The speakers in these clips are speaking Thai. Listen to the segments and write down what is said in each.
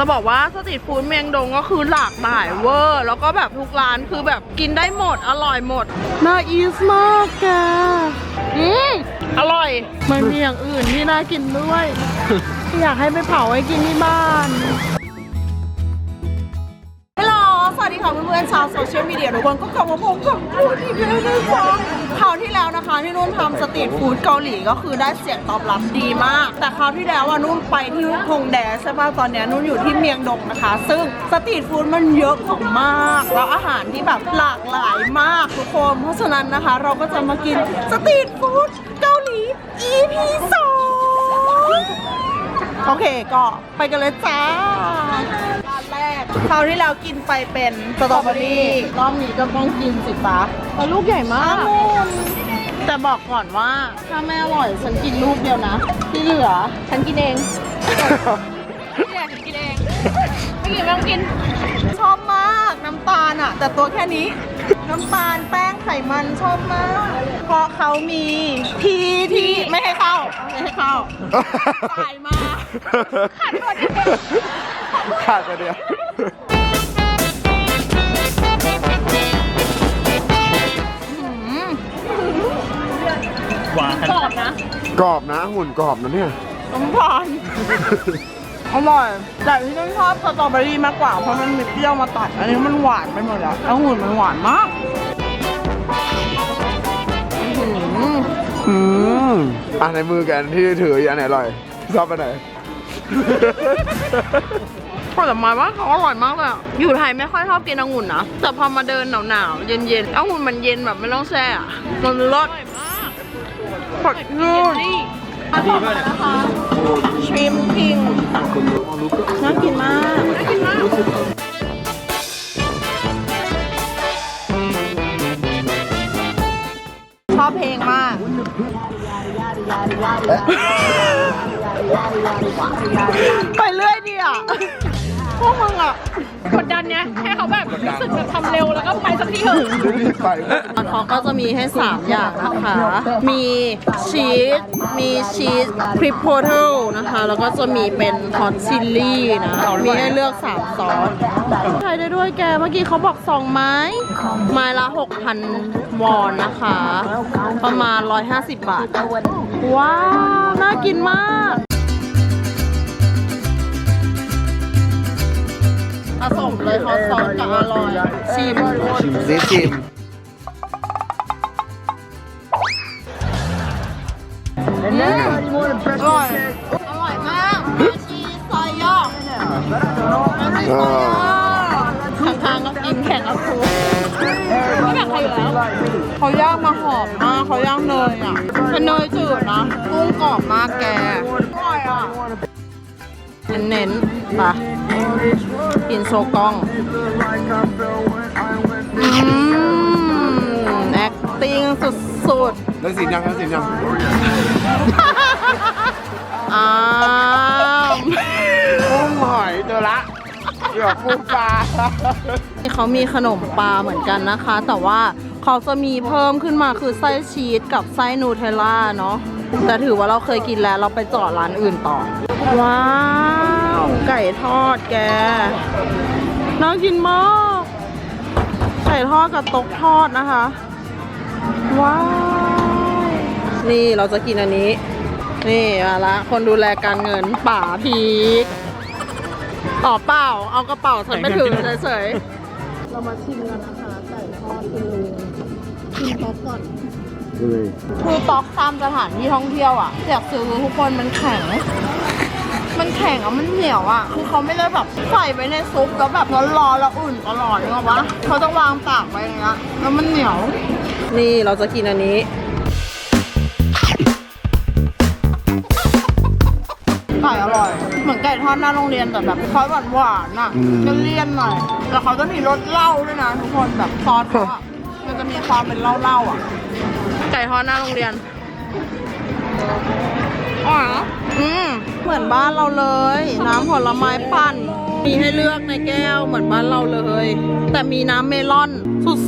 จะบอกว่าสตรีทฟู้ดเมียงดงก็คือหลากหลายเวอร์ แล้วก็แบบทุกร้านคือแบบกินได้หมดอร่อยหมด น่าอีสมากแกอืมอร่อยมันมีอย่างอื่นที่น่ากินด้วย อยากให้ไปเผาให้กินที่บ้าน ค่ะเพื่อนๆชาวโซเชียลมีเดียทุกคนก็กลับมาพบกับนุ่นอีกแล้วนะคะคราวที่แล้วนะคะที่นุ่นทำสตรีทฟู้ดเกาหลีก็คือได้เสียงตอบรับดีมาก แต่คราวที่แล้วว่านุ่นไปที่ฮงแดใช่ป่ะตอนนี้นุ่นอยู่ที่เมียงดงนะคะ ซึ่งสตรีทฟู้ดมันเยอะของมากแล้วอาหารที่แบบหลากหลายมากทุกคนเพราะฉะนั้นนะคะ เราก็จะมากินสตรีทฟู้ดเกาหลี EP สองโอเคก็ไปกันเลยจ้า คราวที่แล้วกินไปเป็นสตรอเบอรี่รอบนี้ก็ต้องกินสิปะแต่ลูกใหญ่มากแต่บอกก่อนว่าถ้าไม่อร่อยฉันกินลูกเดียวนะ ที่เหลือฉันกินเองที่เหลือฉันกินเองไม่กินไม่ต้องกินชอบมาก น้ำตาลอะ แต่ตัวแค่นี้ น้ำตาลแป้งไขมันชอบมาก เพราะเขามีทีที่ไม่ให้เข้า ไม่ให้เข้าตายมาขัดหมดเลยขาดไปเดียวหวานกรอบนะ กรอบนะหุ่นกรอบนะเนี่ยน้ำตาล อร่อย แต่ที่ฉันชอบสตรอเบอรี่มากกว่า เพราะมันมีเปรี้ยวมาตัด อันนี้มันหวานไปหมดแล้วแล้วหุ่นมันหวานมาก อื้อหืออืมอะในมือกันที่ถืออยู่อันไหนอร่อยชอบไปไหน ผลไม้ว่าเขาอร่อยมากเลยอะอยู่ไทยไม่ค่อยชอบกินองุ่นนะ แต่พอมาเดินหนาวๆ เย็นๆองุ่นมันเย็นแบบไม่ต้องแช่อะมันรสสดชื่น นะคะชริมพิงน่ากินมากน่ากินมากชอบเพลงมากไปเรื่อยดีอะ พวกมึงอะกดดันเนี่ยให้เขาแบบรู้สึกแบบทำเร็วแล้วก็ไปสักทีเถอะรีบไปเขาก็จะมีให้ 3 อย่างนะคะ มีชีส มีชีสคริปโพเทลนะคะ แล้วก็จะมีเป็นฮอตชิลลี่นะ มีให้เลือก 3 ซอสใช้ได้ด้วยแก เมื่อกี้เขาบอก 2 ไม้ ไม้ละ 6,000 วอนนะคะ ประมาณ 150 บาท ว้าว น่ากินมาก ผสมเลยฮอตซอสกับอร่อย ชิมชิมซิชิมอร่อยอร่อยมากมาชีซอยย่อมาชีซอยย่อข้างๆก็กินแข่งกับครูไม่แบ่งใครอยู่แล้วเขาย่างมาหอมมากเขาย่างเนยอะเป็นเนยจืดนะกุ้งกรอบมากแกอร่อยอะเน้นๆปะ กินโซกองอืม acting สุดๆได้สิยังได้สิยังอ้าวกุ้งหอยเจอละเกี่ยวกุ้งปลาเขามีขนมปลาเหมือนกันนะคะ แต่ว่าเขาจะมีเพิ่มขึ้นมาคือไส้ชีสกับไส้นูเทลล่าเนาะแต่ถือว่าเราเคยกินแล้วเราไปจาะร้านอื่นต่อ ว้าว ก่ทอดแก น่ากินมาก ไก่ทอดกับตกทอดนะคะ ว้าว นี่เราจะกินอันนี้ นี่มาละ คนดูแลการเงินป่าพีกต่อเปล่า เอากระเป๋าฉันไปถือเฉยๆ เรามาชิมกันนะคะ ไก่ทอดคุณลุงชิมต๊อกก่อนคือต๊อกตามสถานที่ท่องเที่ยวอะอยากซื้อทุกคนมันแข็ง มันแข็งอะมันเหนียวอะคือเขาไม่ได้แบบใส่ไว้ในซุปแล้วแบบร้อนๆแล้วอุ่นตลอดนึกออกปะเขาจะวางตากไว้อย่างเงี้ยแล้วมันเหนียว นี่เราจะกินอันนี้ไก่อร่อย เหมือนไก่ทอดหน้าโรงเรียนแต่แบบคล้ายหวานหวานๆอะอืมเลี่ยนๆหน่อยแล้วเขาจะมีรสเหล้าด้วยนะทุกคนแบบซอสเขาอะมันจะมีความเป็นเหล้าๆอะไก่ทอดหน้าโรงเรียนอ๋อ อืมเหมือนบ้านเราเลย น้ำผลไม้ปั่น มีให้เลือกในแก้วเหมือนบ้านเราเลย แต่มีน้ำเมลอน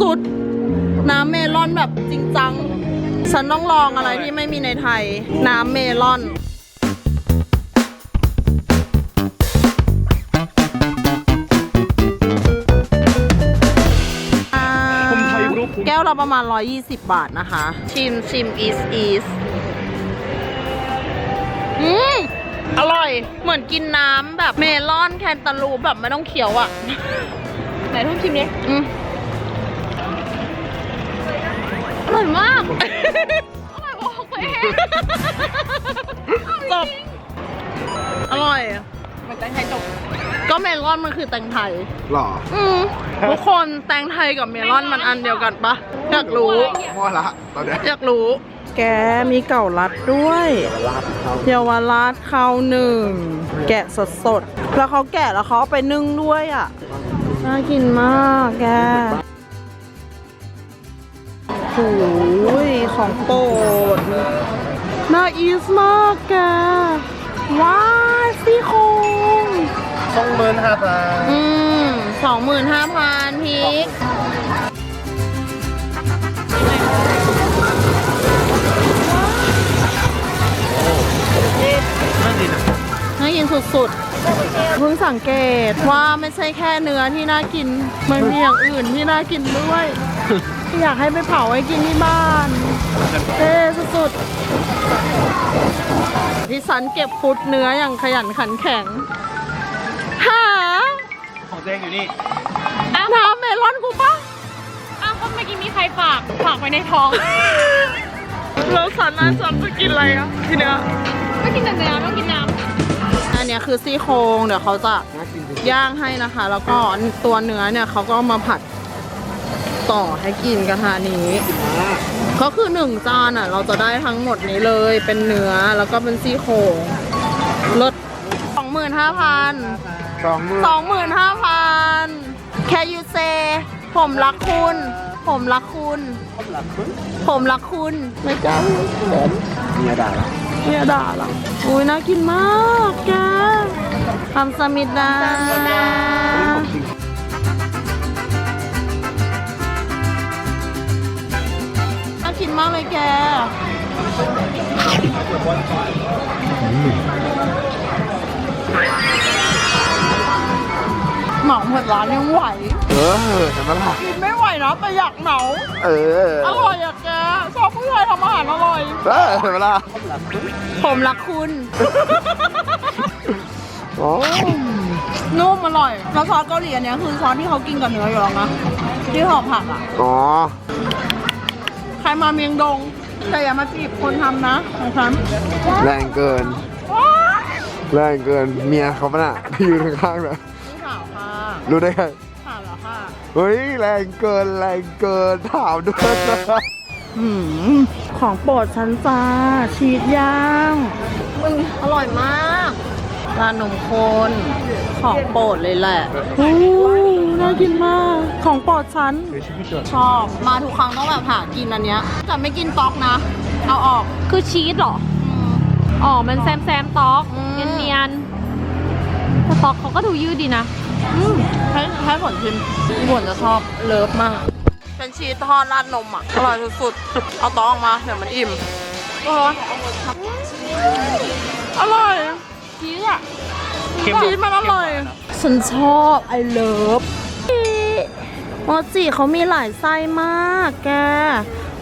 สุดๆ น้ำเมลอนแบบจริงจัง ฉันต้องลองอะไรที่ไม่มีในไทย น้ำเมลอนแก้วเราประมาณ 120 บาทนะคะ ชิมชิมอีสอีส อืมอร่อย เหมือนกินน้ำแบบเมลอนแคนตาลูปแบบไม่ต้องเคี้ยวอะ่ะ ไหนทุ่มชิมนี้อืมอร่อยมาก อร่อยกว่าของตัวเองจบ อร่อยเหมือนใจไทยจบก็เมลอนมันคือแตงไทยหรออืมทุกคนแตงไทยกับเมลอนมันอันเดียวกันปะอยากรู้ มั่วละตอนเนี้ยอยากรู้ แกมีเก่ารัดด้วยลาบเขาเยาวราชเขาหนึ่ง แกะสดสดๆแล้วเขาแกะแล้วเขาเอาไปนึ่งด้วยอะ น่ากินมากแกโอ้ยของโปรดน่าอีสมากแกว้ายซี่โครงสองหมื่นห้าพันอืมสองหมื่นห้าพันพีก นั่นดีนะน่ากินสุดๆเพิ่งสังเกตว่าไม่ใช่แค่เนื้อที่น่ากิน มันมีอย่างอื่นที่น่ากินด้วย อยากให้ไปเผาไว้กินที่บ้านเท่สุดๆที่ฉันเก็บฟุตเนื้ออย่างขยันขันแข็งหาของเจ๊งอยู่นี่น้ำเมลอนกูปะอ้าวก็เมื่อกี้มีใครฝากฝากไว้ในท้องแล้วสันน่าฉันจะกินอะไรอะทีเนี้ย ไม่กินแต่เนื้อไม่ต้องกินน้อันเนี้ยคือซี่โครงเดี๋ยวเขาจะน่ากินจริงย่างให้นะคะ แล้วก็ตัวเนื้อเนี่ยเขาก็มาผัดต่อให้กินกระทะนี้มากก็คือหนึ่งจานอะ เราจะได้ทั้งหมดนี้เลยเป็นเนื้อแล้วก็เป็นซี่โครงลดสองหมื่นห้าพันสองหมื่นสองหมื่นห้าพันแค่ยูเซผมรักคุณ ผมรักคุณผมรักคุณไม่กล้าพูดเขินเมียด่าละเมียด่าเหรออุ้ยน่ากินมากแกทำสมิดดาน่ากินมากเลยแก เหมาหมดร้านยังไหว เออเห็นไหมล่ะกินไม่ไหวนะแต่อยากเหมาเอออร่อยอะแกชอบผู้ชายทำอาหารอร่อยเออเห็นไหมล่ะผมรักคุณ โอ้นุ่มอร่อยแล้วซอสเกาหลีอันเนี้ยคือซอสที่เขากินกับเนื้ออยู่แล้วนะที่ห่อผักอะอ๋อใครมาเมียงดง แต่อย่ามาจีบคนทำนะของฉันแรงเกิน แรงเกินเมียเขาปะน่ะที่อยู่ข้างๆน่ะนี่ข่าวค่ะ รู้ได้ไงข่าวเหรอค่ะเฮ้ยแรงเกินแรงเกินถามด้วยนะหืมของโปรดฉันจ้าชีสย่าง มึงอร่อยมากร้านนมข้นของโปรดเลยแหละโอ้น่ากินมาก ของโปรดฉัน ชอบมาทุกครั้งต้องแบบหากินอันเนี้ยแต่ไม่กินต๊อกนะ เอาออกำคือชีสเหรออืมอ๋อ มันแซมแซมตอกอืมเนียนๆแต่ตอกเขาก็ดูยืดดีนะ อืมให้ให้ผลชิมผลจะชอบเลิฟมาก เป็นชีสทอดราดนมอะ อร่อยสุดๆ เอาต๊อกออกมาเดี๋ยวมันอิ่มเอออร่อยชีสอะชีสมันอร่อย ฉันชอบไอเลิฟโมจิเขามีหลายไส้มากแก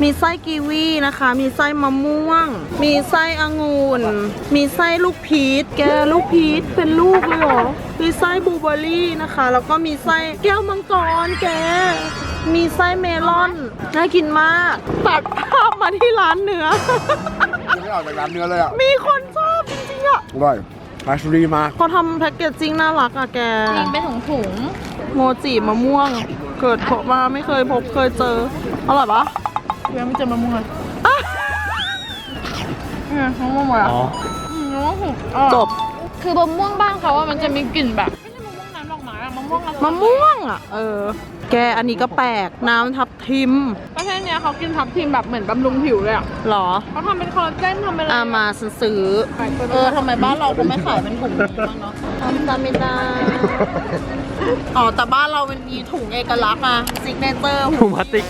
มีไส้กีวีนะคะ มีไส้มะม่วง มีไส้องุ่น มีไส้ลูกพีช แกลูกพีชเป็นลูกเลยเหรอ มีไส้บลูเบอร์รี่นะคะ แล้วก็มีไส้แก้วมังกรแก มีไส้เมลอน น่ากินมาก ตัดภาพมาที่ร้านเนื้อ ยังไม่ออกจากร้านเนื้อเลยอะมีคนชอบจริงๆอะอร่อยมาชูรีมากเขาทำแพ็กเกจจิ้งน่ารักอะแกจริงเป็นถุงถุงโมจิมะม่วง เกิดพบมาไม่เคยพบเคยเจอ อร่อยปะยังไม่เจอมะม่วงอะเนี่ยมะม่วงหมดอะมมะม่วงหุบจบๆ คือมะม่วงบ้านเขาว่ามันจะมีกลิ่นแบบไม่ใช่มะม่วงน้ำดอกไม้อะมะม่วงอร่อยมะม่วงอะเออ แกอันนี้ก็แปลกน้ำทับทิมประเทศเนี้ยเขากินทับทิมแบบเหมือนบำรุงผิวเลยอะเหรอเขาทำเป็นคอลลาเจนทำเป็นอะไรอามาซื้อเออทำไมบ้านเราก็ไม่ขายเป็นถุงนี้บ้างเนาะทำตามไม่ได้อ๋อแต่บ้านเรามันมีถุงเอกลักษณ์อะซิกเนเจอร์ถุงพลาสติก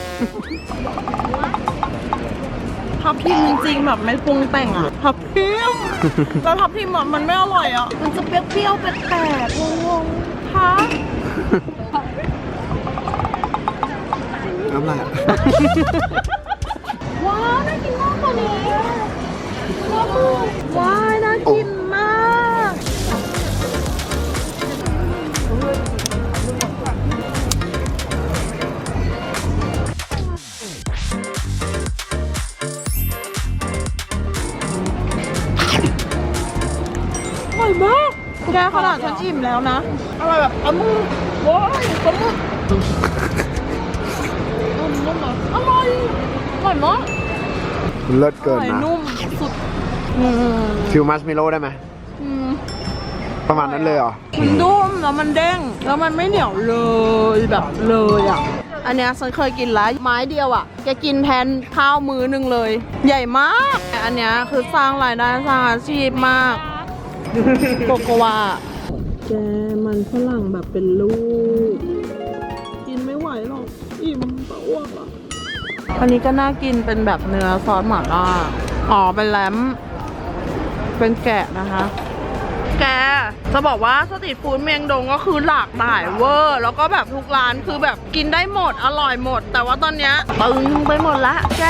ทับทิมจริงๆแบบไม่ปรุงแต่งอะทับทิมแล้วทับทิมอะมันไม่อร่อยอะมันจะเปรี้ยวๆแปลกๆงงๆฮะเอน้ำลายอะว้าวน่ากินมากตัวนี้ว้าว มแล้วนะอร่อยแบบอะมือว้ายปลาหมึกนุ่มนุ่มเหรออร่อยอร่อยมากเลิศอเกินร่อยนะนุ่มสุดอืมฟิลมัสเมโลได้ไหมอืมประมาณนั้นเลยเหรอ มันนุ่มแล้วมันเด้ง แล้วมันไม่เหนียวเลยแบบเลยอะ อันเนี้ยฉันเคยกินแล้วไม้เดียวอะแกกินแทนข้าวมื้อหนึ่งเลย ใหญ่มาก อันเนี้ยคือสร้างรายได้สร้างอาชีพมากโกโกวา แกมันฝรั่งแบบเป็นลูก กินไม่ไหวหรอก อิ่มปะอ้วกอะ อันนี้ก็น่ากินเป็นแบบเนื้อซอสหม่าล่าอ๋อเป็นแรมเป็นแกะนะคะ แกจะบอกว่าสตรีทฟู้ดเมียงดงก็คือหลากหลายเวอร์ แล้วก็แบบทุกร้านคือแบบกินได้หมดอร่อยหมด แต่ว่าตอนเนี้ยตึงไปหมดละแก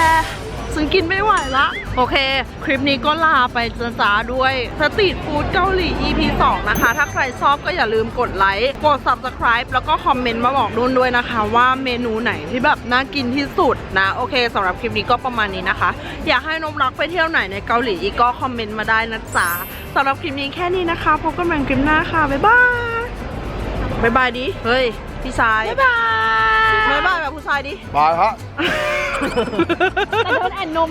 ซึ่งกินไม่ไหวละ โอเค คลิปนี้ก็ลาไปจ้าๆด้วยสตรีทฟู้ดเกาหลี EP 2 นะคะ ถ้าใครชอบก็อย่าลืมกดไลค์ กด subscribe แล้วก็คอมเมนต์มาบอกนุ่นด้วยนะคะ ว่าเมนูไหนที่แบบน่ากินที่สุดนะ โอเคสำหรับคลิปนี้ก็ประมาณนี้นะคะ อยากให้นมรักไปเที่ยวไหนในเกาหลีอีกก็คอมเมนต์มาได้นะจ๊ะสำหรับคลิปนี้แค่นี้นะคะพบกันใหม่คลิปหน้าค่ะบ๊ายบายบ๊ายบายดิเฮ้ยพี่ชายบ๊ายบายบ๊ายบายแบบผู้ชายดิ บายฮะ แต่โดนแอนนม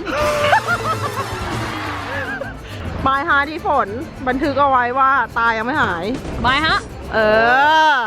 บายฮาที่ฝน บันทึกเอาไว้ว่าตายังไม่หาย บายฮะ เออ